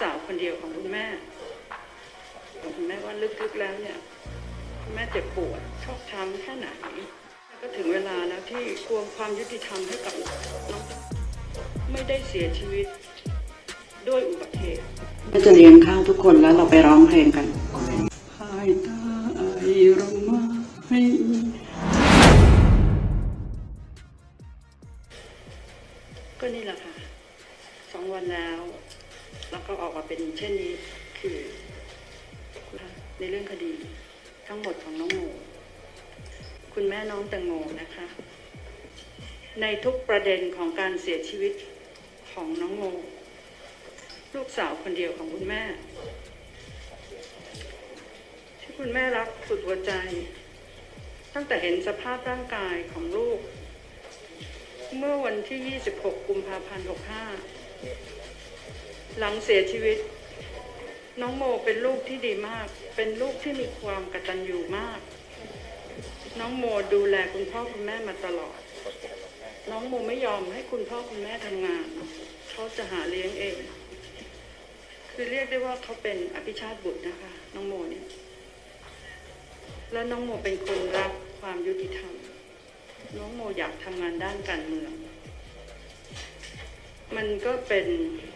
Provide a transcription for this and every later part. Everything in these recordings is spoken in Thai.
สาวคนเดียวของคุณแม่บอกคุณแม่ว่าลึกๆแล้วเนี่ยคุณแม่เจ็บปวดชอกช้ำแค่ไหนก็ถึงเวลาแล้วที่ทวงความยุติธรรมให้กับน้องไม่ได้เสียชีวิตด้วยอุบัติเหตุก็จะเลี้ยงข้าวทุกคนแล้วเราไปร้องเพลงกันภายใต้ร่มไม้ก็นี่แหละค่ะสองวันแล้ว แล้วก็ออกมาเป็นเช่นนี้คือในเรื่องคดีทั้งหมดของน้องโมคุณแม่น้องแตงโมนะคะ ในทุกประเด็นของการเสียชีวิตของน้องโมลูกสาวคนเดียวของคุณแม่ ที่คุณแม่รักสุดหัวใจ ตั้งแต่เห็นสภาพร่างกายของลูก เมื่อวันที่ 26 กุมภาพันธ์ 65 หลังเสียชีวิต น้องโมเป็นลูกที่ดีมาก เป็นลูกที่มีความกตัญญูมาก น้องโมดูแลคุณพ่อคุณแม่มาตลอด น้องโมไม่ยอมให้คุณพ่อคุณแม่ทำงาน เขาจะหาเลี้ยงเอง คือเรียกได้ว่าเขาเป็นอภิชาติบุตรนะคะ น้องโมเนี่ย และน้องโมเป็นคนรักความยุติธรรม น้องโมอยากทำงานด้านการเมือง มันก็เป็นคน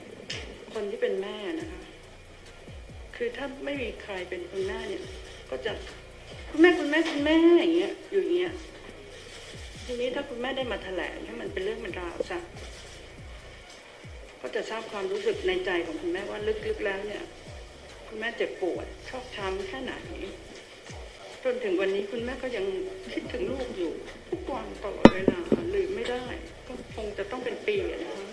คือถ้าไม่มีใครเป็นคุณแม่เนี่ย ก็จะคุณแม่คุณแม่คุณแม่อย่างเงี้ยอยู่อย่างเงี้ยทีนี้ถ้าคุณแม่ได้มาแถลงให้มันเป็นเรื่องเป็นราวซะก็จะทราบความรู้สึกในใจของคุณแม่ว่าลึกๆแล้วเนี่ย คุณแม่เจ็บปวดชอกช้ำแค่ไหนจนถึงวันนี้คุณแม่ก็ยังคิดถึงลูกอยู่ ทุกวันตลอดเวลาลืมไม่ได้ ก็คงจะต้องเป็นปีนะคะ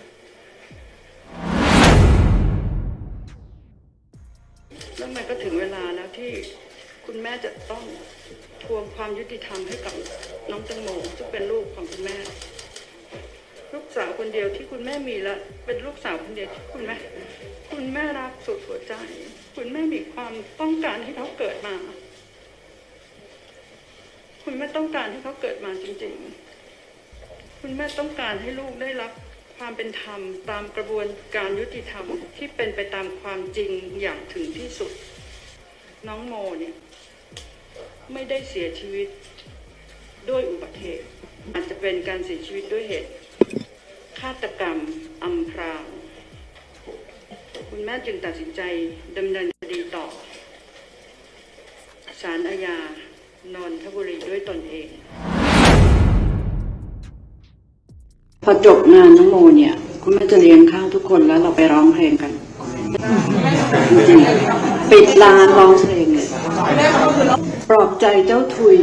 ม่จะต้องทวงความยุติธรรมให้กับน้องแตงโมซึ่งเป็นลูกของคุณแม่ ลูกสาวคนเดียวที่คุณแม่มีและเป็นลูกสาวคนเดียวที่คุณแม่คุณแม่รักสุดหัวใจ คุณแม่มีความต้องการให้เขาเกิดมา คุณแม่ต้องการให้เขาเกิดมาจริง ๆ คุณแม่ต้องการให้ลูกได้รับความเป็นธรรมตามกระบวนการยุติธรรมที่เป็นไปตามความจริงอย่างถึงที่สุด น้องโมเนี่ย ไม่ได้เสียชีวิตด้วยอุบัติเหตุ อาจจะเป็นการเสียชีวิตด้วยเหตุฆาตกรรมอำพรางคุณแม่จึงตัดสินใจดำเนินคดีต่อศาลอาญานนทบุรีด้วยตนเอง พอจบงานน้องโมเนี่ย คุณแม่จะเลี้ยงข้าวทุกคนแล้วเราไปร้องเพลงกัน ปิดร้านร้องเพลง ปลอบใจเจ้าทุย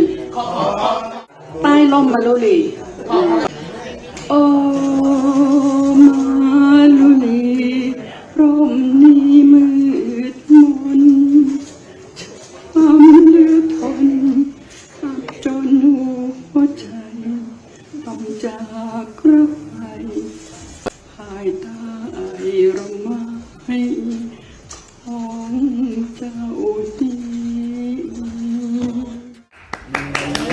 ใต้ร่มมาลุลีโอ้มาลุลีร่มนี้มืดมนความเหลือทนหักจนหัวใจต้องจากรักไปภายใต้ร่มไม้ของเจ้า Gracias.